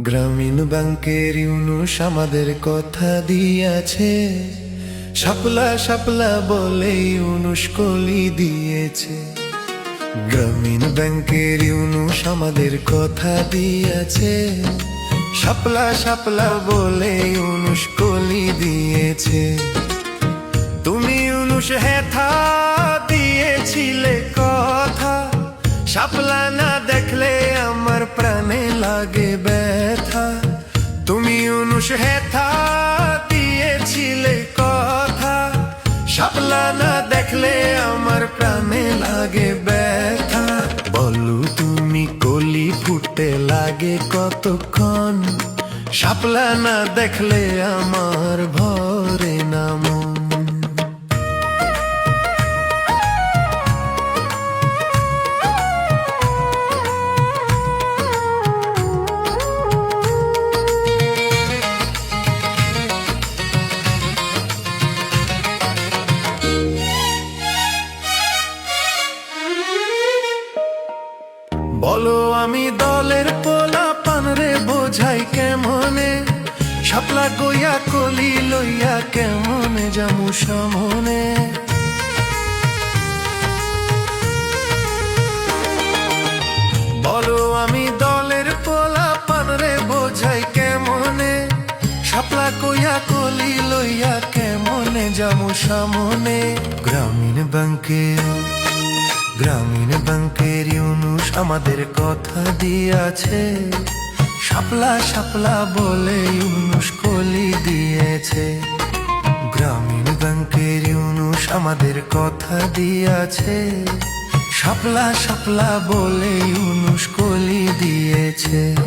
গ্রামীণ ব্যাংকের ইউনুস আমাদের কথা দিয়েছে। সাপলা সাপলা বলে ইউনুস কলি দিয়েছে। গ্রামীণ ব্যাংকের ইউনুস আমাদের কথা দিয়েছে। শাপলা শাপলা বলে ইউনুস কলি দিয়েছে। তুমি ইউনুস হেথা দিয়েছিলে কথা। সাপলা না দেখলে আমার লাগে ব্যথা তুমি হেথা দিয়েছিলে কথা শাপলা না দেখলে আমার প্রাণে লাগে ব্যথা বলো তুমি কলি ফুটে লাগে কতক্ষণ সাপলা না দেখলে আমার ভরে বলো আমি দলের পোলা পান রে, বোঝাই কেমনে? শাপলা গইয়া কলি লইয়া কেমনে জামু সামনে? বলো আমি দলের পোলা পান রে, বোঝাই কেমনে? শাপলা কইয়া কলি লইয়া কেমনে জামু সামনে? গ্রামীণ ব্যাংকে গ্রামীণ ব্যাংকের ইউনুস আমাদের কথা দিয়েছে। সাপলা সাপলা বলে ইউনুস কলি দিয়েছে। গ্রামীণ ব্যাংকের ইউনুস আমাদের কথা দিয়েছে। সাপলা সাপলা বলে ইউনুস কলি দিয়েছে।